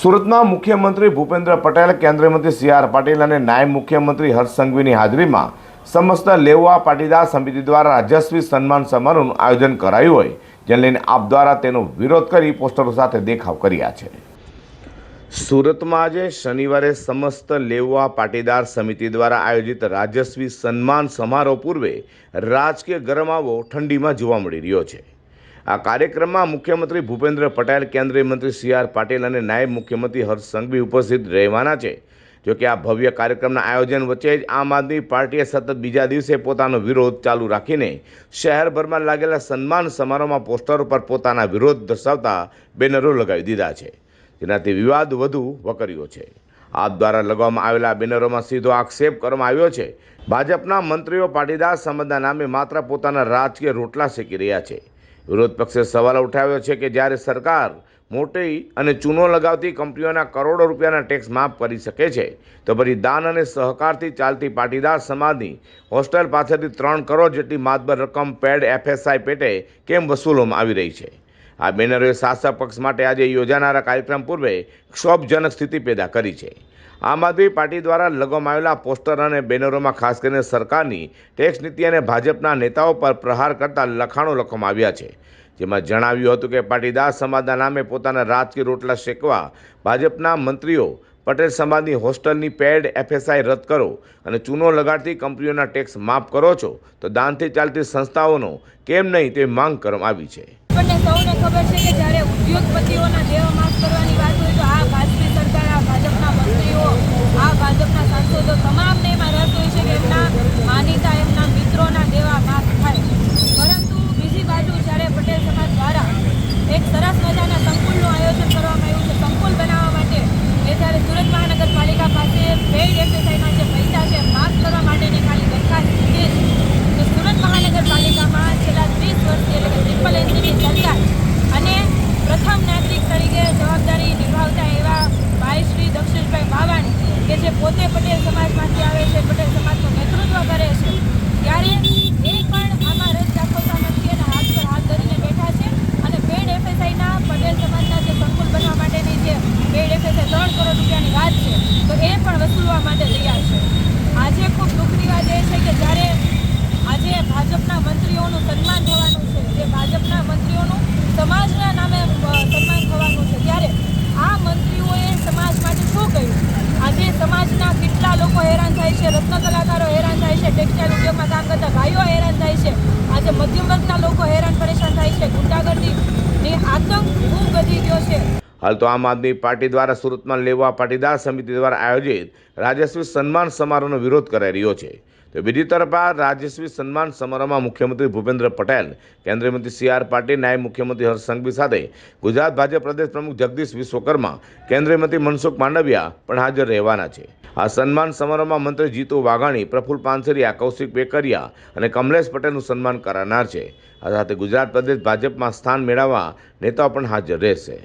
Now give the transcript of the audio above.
સુરતમાં મુખ્યમંત્રી ભૂપેન્દ્ર પટેલ, કેન્દ્રીય મંત્રી સી આર પાટીલ અને નાયબ મુખ્યમંત્રી હર્ષ સંઘવીની હાજરીમાં સમસ્ત લેવા પાટીદાર સમિતિ દ્વારા રાજસ્વી સન્માન સમારોહનું આયોજન કરાયું હોય, જેને લઈને આપ દ્વારા તેનો વિરોધ કરી પોસ્ટરો સાથે દેખાવ કર્યા છે. સુરતમાં આજે શનિવારે સમસ્ત લેવા પાટીદાર સમિતિ દ્વારા આયોજિત રાજસ્વી સન્માન સમારોહ પૂર્વે રાજકીય ગરમાવો ઠંડીમાં જોવા મળી રહ્યો છે. આ કાર્યક્રમમાં મુખ્યમંત્રી ભૂપેન્દ્ર પટેલ, કેન્દ્રીય મંત્રી સી આર પાટીલ અને નાયબ મુખ્યમંત્રી હર્ષ સંઘવી ઉપસ્થિત રહેવાના છે. જોકે આ ભવ્ય કાર્યક્રમના આયોજન વચ્ચે જ આમ આદમી પાર્ટીએ સતત બીજા દિવસે પોતાનો વિરોધ ચાલુ રાખીને શહેરભરમાં લાગેલા સન્માન સમારોહમાં પોસ્ટર પર પોતાના વિરોધ દર્શાવતા બેનરો લગાવી દીધા છે. જેનાથી વિવાદ વધુ વકર્યો છે. આપ દ્વારા લગાવવામાં આવેલા બેનરોમાં સીધો આક્ષેપ કરવામાં આવ્યો છે. ભાજપના મંત્રીઓ પાટીદાર સમાજના નામે માત્ર પોતાના રાજકીય રોટલા શેકી રહ્યા છે. વિરોધ પક્ષે સવાલ ઉઠાવ્યો છે કે જ્યારે સરકાર મોટી અને ચૂનો લગાવતી કંપનીઓના કરોડો રૂપિયાના ટેક્સ માફ કરી શકે છે, તો પછી દાન અને સહકારથી ચાલતી પાટીદાર સમાજની હોસ્ટેલ પાસેથી ત્રણ કરોડ જેટલી માતબર રકમ પેડ એફએસઆઈ પેટે કેમ વસૂલવામાં આવી રહી છે? આ બેનરોએ શાસક પક્ષ માટે આજે યોજાનારા કાર્યક્રમ પૂર્વે ક્ષોભજનક સ્થિતિ પેદા કરી છે. આમ આદમી પાર્ટી દ્વારા લગાવવામાં આવેલા પોસ્ટર અને બેનરોમાં ખાસ કરીને સરકારની ટેક્સ નીતિ અને ભાજપના નેતાઓ પર પ્રહાર કરતા લખાણો લખવામાં આવ્યા છે. જેમાં જણાવ્યું હતું કે પાટીદાર સમાજના નામે પોતાના રાજકીય રોટલા શેકવા ભાજપના મંત્રીઓ પટેલ સમાજની હોસ્ટેલની પેડ એફએસઆઈ રદ કરો અને ચૂનો લગાડતી કંપનીઓના ટેક્સ માફ કરો છો, તો દાનથી ચાલતી સંસ્થાઓનો કેમ નહીં તે માંગ કરવામાં આવી છે. સૌને ખબર છે કે જ્યારે ઉદ્યોગપતિઓના દેવા માફ કરવાની વાત હોય તો આ ભાજપી સરકાર આ ભાજપના મંત્રીઓ આ ભાજપના સાંસદો તમામને એમાં રસ હોય છે કે એમના માનીતા એમના મિત્રોના દેવા માફ થાય પરંતુ બીજી બાજુ જ્યારે પટેલ સમાજ દ્વારા એક સરસ મજાના સંકુલનું આયોજન કરવામાં આવ્યું છે સંકુલ બનાવવા માટે એ જ્યારે સુરત મહાનગરપાલિકા પાસે એફએસઆઈના જે પૈસા છે, માફ કરવા માટેની ખાલી દરખાસ્ત છે. તો સુરત મહાનગરપાલિકામાં છેલ્લા ત્રીસ વર્ષથી એટલે કે ટ્રિપલ એન્જિનની સરકાર અને પ્રથમ નાગરિક તરીકે જવાબદારી નિભાવતા એવા ભાઈ દક્ષિણભાઈ બાવાણી કે જે પોતે પટેલ સમાજમાંથી આવે છે, પટેલ સમાજનું નેતૃત્વ કરે છે, ત્યારે એ પણ આમાં રસ દાખવતા નથી અને હાથ પર હાથ ધરીને બેઠા છે અને પેડ એફએસઆઈના પટેલ સમાજના જે સંકુલ બનવા માટેની જે પેડ એફએસઆઈ ત્રણ કરોડ રૂપિયાની વાત છે, તો એ પણ વસૂલવા માટે તૈયાર છે. આજે ખૂબ દુઃખની વાત એ છે કે જ્યારે આજે ભાજપના મંત્રીઓનું સન્માન થવાનું છે, જે ભાજપના મંત્રીઓનું સમાજના નામે સન્માન થવાનું છે, ત્યારે આ મંત્રીઓએ સમાજ માટે શું કહ્યું? આજે સમાજના કેટલા લોકો હેરાન થાય છે, રત્ન કલાકારો હેરાન થાય છે, ટેક્સટાઇલ ઉદ્યોગમાં કામ કરતા ભાઈઓ હેરાન થાય છે, આજે મધ્યમ વર્ગના લોકો હેરાન પરેશાન થાય છે ગુંડાગર્દીની આતંક ખૂબ વધી ગયો છે હાલ તો આમ આદમી પાર્ટી દ્વારા સુરતમાં લેવા પાટીદાર સમિતિ દ્વારા આયોજિત રાજસ્વી સન્માન સમારોહનો વિરોધ કરાઈ રહ્યો છે. તો બીજી તરફ આ રાજસ્વી સન્માન સમારોહમાં મુખ્યમંત્રી ભૂપેન્દ્ર પટેલ, કેન્દ્રીય મંત્રી સી આર પાટીલ, નાયબ મુખ્યમંત્રી હર્ષ સંઘવી સાથે ગુજરાત ભાજપ પ્રદેશ પ્રમુખ જગદીશ વિશ્વકર્મા, કેન્દ્રીય મંત્રી મનસુખ માંડવિયા પણ હાજર રહેવાના છે. આ સન્માન સમારોહમાં મંત્રી જીતુ વાઘાણી પ્રફુલ પાનસરિયા, કૌશિક બેકરિયા અને કમલેશ પટેલનું સન્માન કરાનાર છે. આ સાથે ગુજરાત પ્રદેશ ભાજપમાં સ્થાન મેળવવા નેતાઓ પણ હાજર રહેશે.